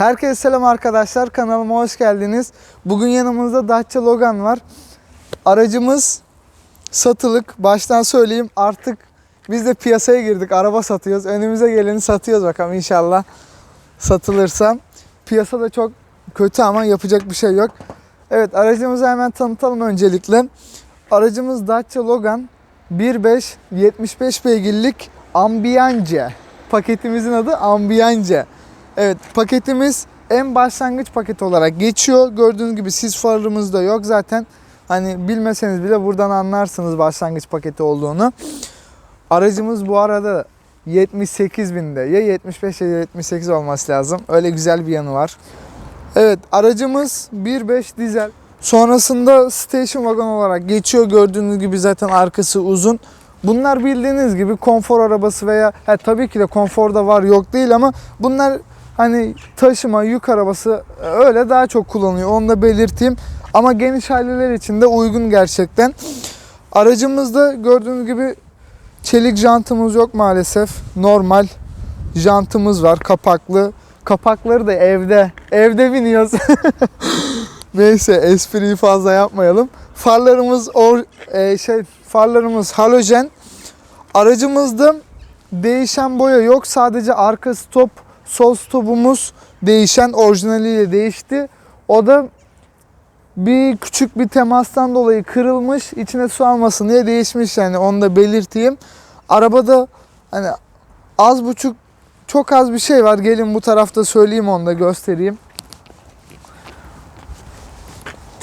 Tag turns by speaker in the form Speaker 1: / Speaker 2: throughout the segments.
Speaker 1: Herkese selam arkadaşlar. Kanalıma hoş geldiniz. Bugün yanımızda Dacia Logan var. Aracımız satılık. Baştan söyleyeyim artık biz de piyasaya girdik. Araba satıyoruz. Önümüze geleni satıyoruz bakalım inşallah satılırsa. Piyasa da çok kötü ama yapacak bir şey yok. Evet aracımızı hemen tanıtalım öncelikle. Aracımız Dacia Logan 1.5 75 beygirlik Ambiance. Paketimizin adı Ambiance. Evet paketimiz en başlangıç paketi olarak geçiyor. Gördüğünüz gibi sis farımız da yok zaten. Hani bilmeseniz bile buradan anlarsınız başlangıç paketi olduğunu. Aracımız bu arada 78 binde. Ya 75 ya 78 olması lazım. Öyle güzel bir yanı var. Evet aracımız 1.5 dizel. Sonrasında station wagon olarak geçiyor. Gördüğünüz gibi zaten arkası uzun. Bunlar bildiğiniz gibi konfor arabası veya ha, tabii ki de konfor da var yok değil ama bunlar hani taşıma, yük arabası öyle daha çok kullanıyor. Onu da belirteyim. Ama geniş aileler için de uygun gerçekten. Aracımızda gördüğünüz gibi çelik jantımız yok maalesef. Normal jantımız var kapaklı. Kapakları da evde. Evde biniyoruz. Neyse espriyi fazla yapmayalım. Farlarımız or, e, şey farlarımız halojen. Aracımızda değişen boya yok. Sadece arka stop, sol stopumuz değişen orijinaliyle değişti. O da bir küçük bir temastan dolayı kırılmış. içine su almasın diye değişmiş yani onu da belirteyim. Arabada hani az buçuk çok az bir şey var. Gelin bu tarafta söyleyeyim onu da göstereyim.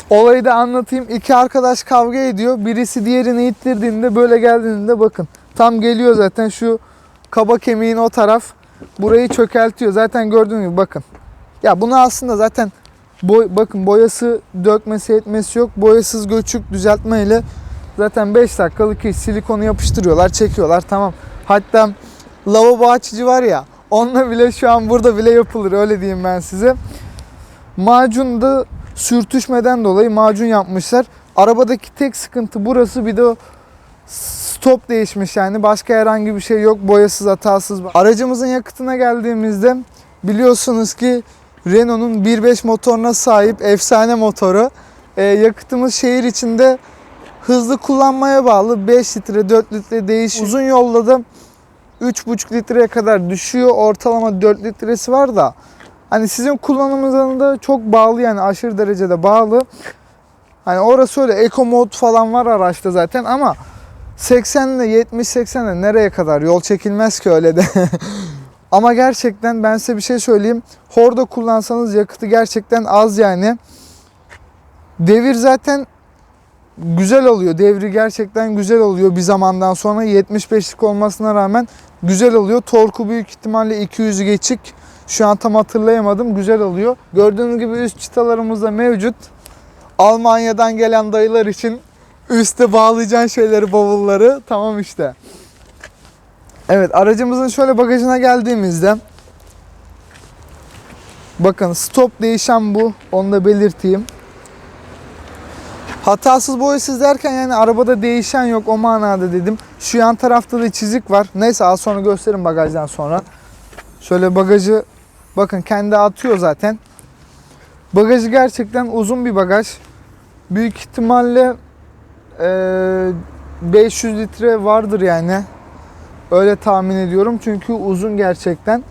Speaker 1: Olayı da anlatayım. İki arkadaş kavga ediyor. Birisi diğerini ittirdiğinde böyle geldiğinde bakın. Tam geliyor zaten şu kaba kemiğin o taraf. Burayı çökeltiyor. Zaten gördüğünüz gibi bakın. Ya bunu aslında zaten boy, bakın boyası dökmesi etmesi yok. Boyasız göçük düzeltmeyle zaten 5 dakikalık iş. Silikonu yapıştırıyorlar, çekiyorlar. Tamam. Hatta lavabo açıcı var ya onunla bile şu an burada bile yapılır. Öyle diyeyim ben size. Macunda sürtüşmeden dolayı macun yapmışlar. Arabadaki tek sıkıntı burası bir de stop değişmiş yani başka herhangi bir şey yok boyasız hatasız. Aracımızın yakıtına geldiğimizde biliyorsunuz ki Renault'un 1.5 motoruna sahip efsane motoru. Ee, yakıtımız şehir içinde hızlı kullanmaya bağlı 5 litre 4 litre değişiyor. Uzun yolda da 3,5 litreye kadar düşüyor. Ortalama 4 litresi var da Hani sizin kullanımınıza da çok bağlı yani aşırı derecede bağlı. Hani orası öyle eco mod falan var araçta zaten ama 80 ile 70 80 ile nereye kadar yol çekilmez ki öyle de. ama gerçekten ben size bir şey söyleyeyim. Horda kullansanız yakıtı gerçekten az yani. Devir zaten güzel oluyor. Devri gerçekten güzel oluyor bir zamandan sonra 75'lik olmasına rağmen güzel oluyor. Torku büyük ihtimalle 200'ü geçik. Şu an tam hatırlayamadım. Güzel oluyor. Gördüğünüz gibi üst çıtalarımız da mevcut. Almanya'dan gelen dayılar için üste bağlayacağın şeyleri, bavulları tamam işte. Evet aracımızın şöyle bagajına geldiğimizde bakın stop değişen bu. Onu da belirteyim. Hatasız boyasız derken yani arabada değişen yok o manada dedim. Şu yan tarafta da çizik var. Neyse az sonra gösteririm bagajdan sonra. Şöyle bagajı bakın kendi atıyor zaten. Bagajı gerçekten uzun bir bagaj. Büyük ihtimalle 500 litre vardır yani. Öyle tahmin ediyorum çünkü uzun gerçekten.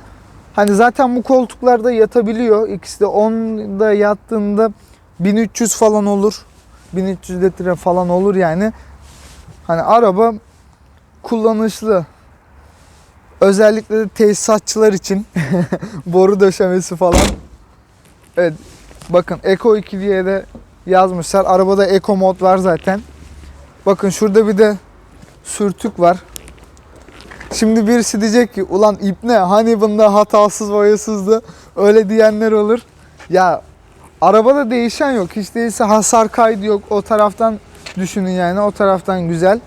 Speaker 1: Hani zaten bu koltuklarda yatabiliyor. İkisi de 10'da yattığında 1300 falan olur. 1300 litre falan olur yani. Hani araba kullanışlı. Özellikle de tesisatçılar için boru döşemesi falan. Evet bakın Eco 2 diye de yazmışlar. Arabada Eco mod var zaten. Bakın şurada bir de sürtük var. Şimdi birisi diyecek ki ulan ipne hani bunda hatasız boyasızdı. Öyle diyenler olur. Ya arabada değişen yok. Hiç değilse hasar kaydı yok. O taraftan düşünün yani. O taraftan güzel.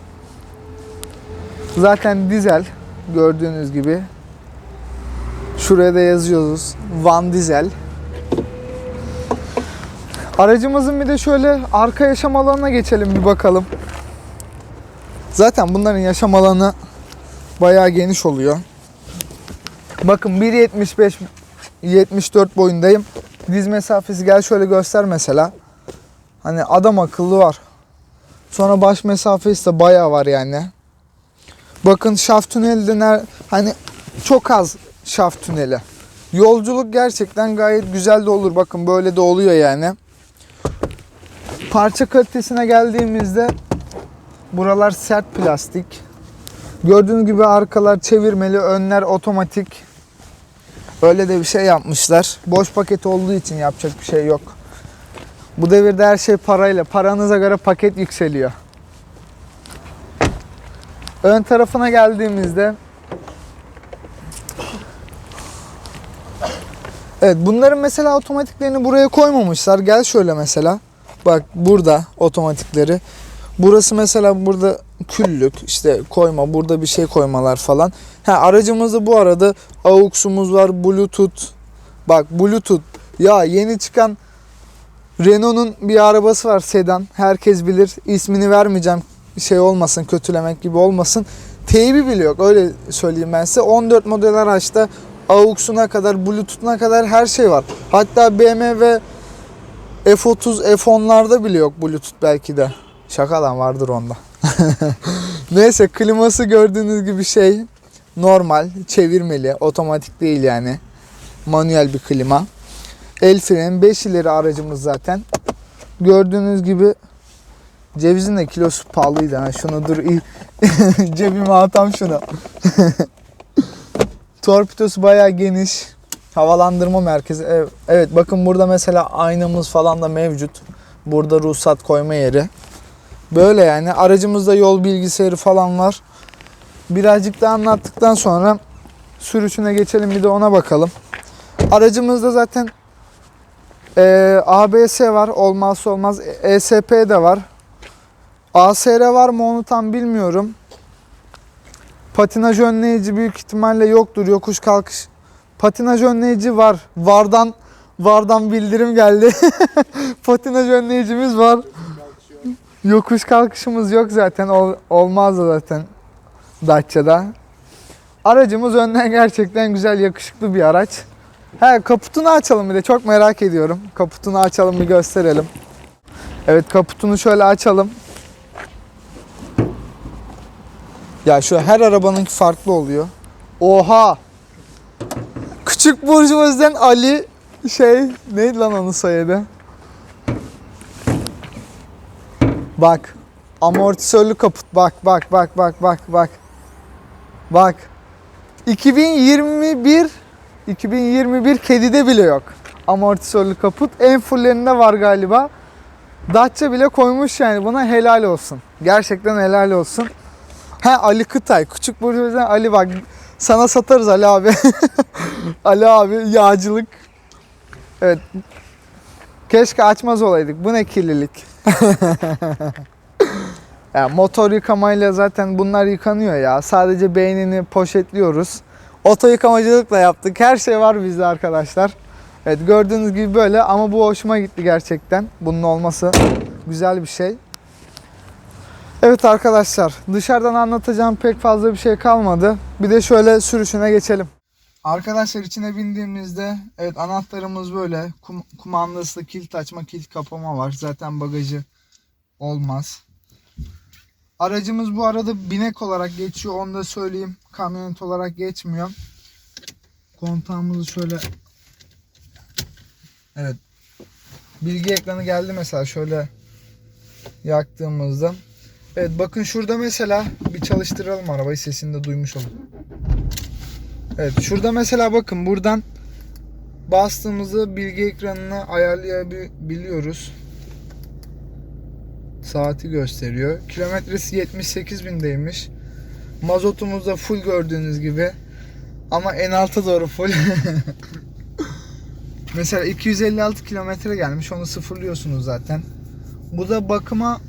Speaker 1: Zaten dizel gördüğünüz gibi. Şuraya da yazıyoruz. Van Dizel. Aracımızın bir de şöyle arka yaşam alanına geçelim bir bakalım. Zaten bunların yaşam alanı bayağı geniş oluyor. Bakın 1.75 74 boyundayım. Diz mesafesi gel şöyle göster mesela. Hani adam akıllı var. Sonra baş mesafesi de bayağı var yani. Bakın şaft tüneli de ner- hani çok az şaft tüneli. Yolculuk gerçekten gayet güzel de olur. Bakın böyle de oluyor yani. Parça kalitesine geldiğimizde buralar sert plastik. Gördüğünüz gibi arkalar çevirmeli, önler otomatik. Öyle de bir şey yapmışlar. Boş paket olduğu için yapacak bir şey yok. Bu devirde her şey parayla. Paranıza göre paket yükseliyor. Ön tarafına geldiğimizde Evet bunların mesela otomatiklerini buraya koymamışlar. Gel şöyle mesela. Bak burada otomatikleri. Burası mesela burada küllük işte koyma burada bir şey koymalar falan. Ha aracımızda bu arada AUX'umuz var, Bluetooth. Bak Bluetooth. Ya yeni çıkan Renault'un bir arabası var sedan. Herkes bilir. İsmini vermeyeceğim. Şey olmasın, kötülemek gibi olmasın. Teybi bile yok. Öyle söyleyeyim ben size. 14 model araçta AUX'una kadar, Bluetooth'una kadar her şey var. Hatta BMW F30, F10'larda bile yok Bluetooth belki de. Şaka lan vardır onda. Neyse kliması gördüğünüz gibi şey normal, çevirmeli, otomatik değil yani. Manuel bir klima. El freni 5 ileri aracımız zaten. Gördüğünüz gibi cevizin de kilosu pahalıydı. Ha. Şunu dur cebime atam şunu. Torpidosu bayağı geniş. Havalandırma merkezi. Evet bakın burada mesela aynamız falan da mevcut. Burada ruhsat koyma yeri. Böyle yani aracımızda yol bilgisayarı falan var. Birazcık da anlattıktan sonra sürüşüne geçelim bir de ona bakalım. Aracımızda zaten e, ABS var olmazsa olmaz. ESP de var. ASR var mı onu tam bilmiyorum. Patinaj önleyici büyük ihtimalle yoktur. Yokuş kalkış. Patinaj önleyici var. Vardan Vardan bildirim geldi. Patinaj önleyicimiz var. Yokuş kalkışımız yok zaten. Ol, olmaz da zaten Dacia'da. Aracımız önden gerçekten güzel, yakışıklı bir araç. He kaputunu açalım bir de çok merak ediyorum. Kaputunu açalım bir gösterelim. Evet kaputunu şöyle açalım. Ya şu her arabanınki farklı oluyor. Oha! Küçük burjuvaziden Ali şey neydi lan onun soyadı? Bak. Amortisörlü kaput. Bak bak bak bak bak bak. Bak. 2021 2021 kedide bile yok. Amortisörlü kaput. En fullerinde var galiba. Dacia bile koymuş yani buna helal olsun. Gerçekten helal olsun. Ha Ali Kıtay. Küçük burjuvaziden Ali bak. Sana satarız Ali abi. Ali abi yağcılık. Evet. Keşke açmaz olaydık. Bu ne kirlilik. ya motor yıkamayla zaten bunlar yıkanıyor ya. Sadece beynini poşetliyoruz. Oto yıkamacılıkla yaptık. Her şey var bizde arkadaşlar. Evet gördüğünüz gibi böyle ama bu hoşuma gitti gerçekten. Bunun olması güzel bir şey. Evet arkadaşlar dışarıdan anlatacağım pek fazla bir şey kalmadı. Bir de şöyle sürüşüne geçelim. Arkadaşlar içine bindiğimizde evet anahtarımız böyle. Kum, kumandası kilit açma kilit kapama var. Zaten bagajı olmaz. Aracımız bu arada binek olarak geçiyor. Onu da söyleyeyim. Kamyonet olarak geçmiyor. Kontağımızı şöyle Evet. Bilgi ekranı geldi mesela şöyle yaktığımızda. Evet bakın şurada mesela bir çalıştıralım arabayı sesini de duymuş olun. Evet şurada mesela bakın buradan bastığımızda bilgi ekranını ayarlayabiliyoruz. Saati gösteriyor. Kilometresi 78 bindeymiş. Mazotumuz da full gördüğünüz gibi. Ama en alta doğru full. mesela 256 kilometre gelmiş. Onu sıfırlıyorsunuz zaten. Bu da bakıma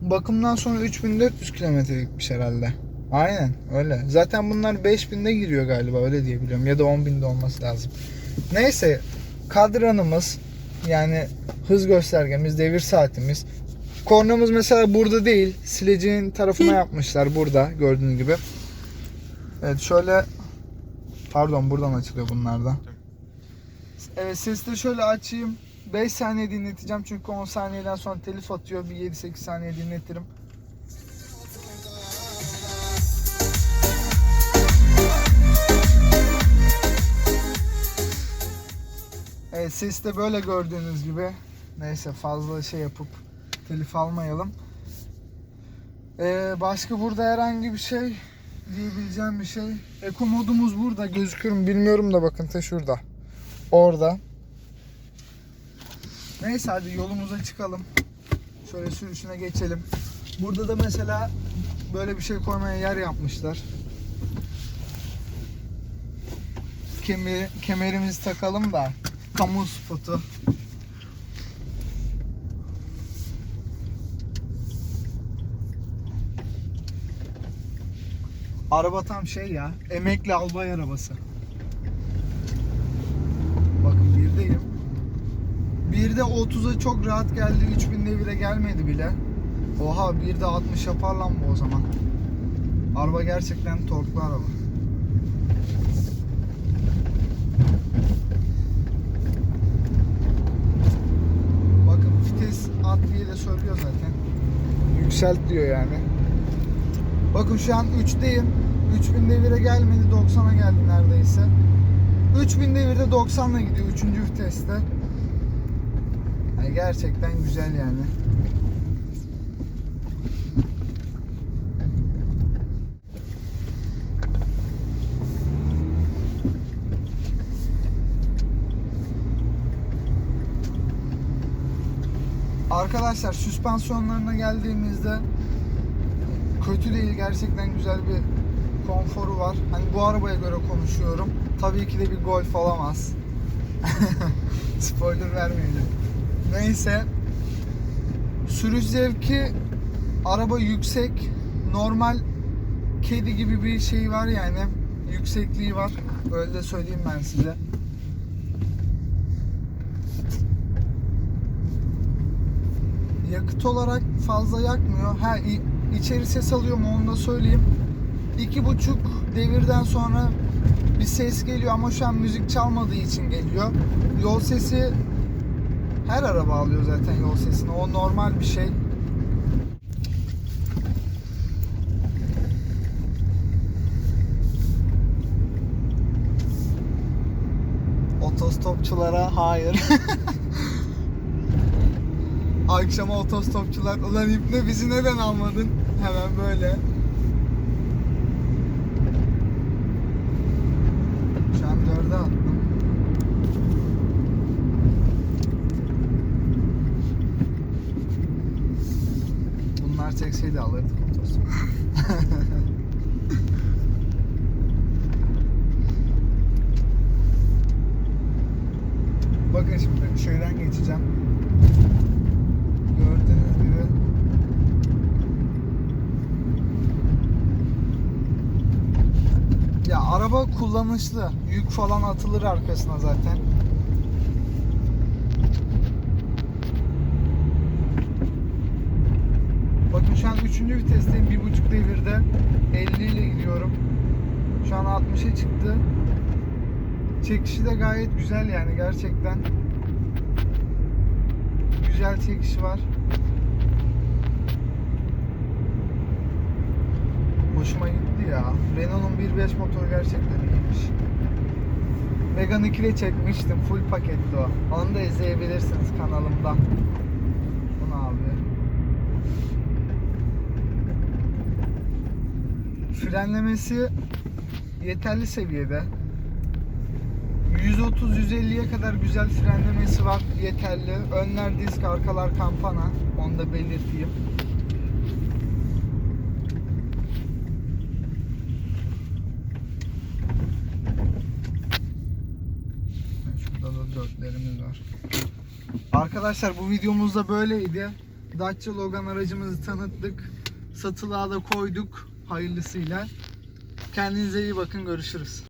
Speaker 1: bakımdan sonra 3400 kilometre gitmiş herhalde. Aynen öyle. Zaten bunlar 5000'de giriyor galiba öyle diye biliyorum. Ya da 10.000'de olması lazım. Neyse kadranımız yani hız göstergemiz, devir saatimiz. Kornamız mesela burada değil. Silecinin tarafına yapmışlar burada gördüğünüz gibi. Evet şöyle pardon buradan açılıyor bunlardan. Evet sesi de şöyle açayım. 5 saniye dinleteceğim çünkü 10 saniyeden sonra telif atıyor. Bir 7-8 saniye dinletirim. Evet ses de böyle gördüğünüz gibi. Neyse fazla şey yapıp telif almayalım. Ee, başka burada herhangi bir şey diyebileceğim bir şey. Eko modumuz burada gözüküyor mu bilmiyorum da bakın ta şurada. Orada. Neyse hadi yolumuza çıkalım. Şöyle sürüşüne geçelim. Burada da mesela böyle bir şey koymaya yer yapmışlar. Kemer, kemerimizi takalım da kamu spotu. Araba tam şey ya, emekli albay arabası. Bakın birdeyim. Birde 30'a çok rahat geldi, 3000 devire gelmedi bile. Oha bir de 60 yapar lan bu o zaman. Araba gerçekten torklu araba. Bakın vites at diye de söylüyor zaten. Yükselt diyor yani. Bakın şu an 3'teyim. 3000 devire gelmedi 90'a geldi neredeyse. 3000 devirde 90'la gidiyor 3. viteste. Yani gerçekten güzel yani. Arkadaşlar süspansiyonlarına geldiğimizde kötü değil gerçekten güzel bir konforu var. Hani bu arabaya göre konuşuyorum. Tabii ki de bir Golf olamaz. Spoiler vermeyelim. Neyse. Sürüş zevki araba yüksek. Normal kedi gibi bir şey var yani. Yüksekliği var. Öyle de söyleyeyim ben size. Yakıt olarak fazla yakmıyor. Ha içeri ses alıyor mu onu da söyleyeyim. İki buçuk devirden sonra bir ses geliyor ama şu an müzik çalmadığı için geliyor. Yol sesi her araba alıyor zaten yol sesini. O normal bir şey. Otostopçulara hayır. Akşama otostopçular ulan İbne bizi neden almadın? Hemen böyle. Şu an dörde attım. Bunlar çekseydi alırdık otostop. Bakın şimdi şeyden geçeceğim. Gördüğünüz gibi Ya araba kullanışlı. Yük falan atılır arkasına zaten. Bakın şu an 3. vitesteyim. 1.5 devirde 50 ile gidiyorum. Şu an 60'a çıktı. Çekişi de gayet güzel yani gerçekten. Güzel çekişi var. Hoşuma gitti ya. Renault'un 1.5 motoru gerçekten iyiymiş. Megane 2 ile çekmiştim. Full paketti o. Onu da izleyebilirsiniz kanalımda. Bu abi? Frenlemesi yeterli seviyede. 130-150'ye kadar güzel frenlemesi var. Yeterli. Önler disk, arkalar kampana. Onu da belirteyim. Şurada da dörtlerimiz var. Arkadaşlar bu videomuz da böyleydi. Dacia Logan aracımızı tanıttık. Satılığa da koyduk hayırlısıyla. Kendinize iyi bakın görüşürüz.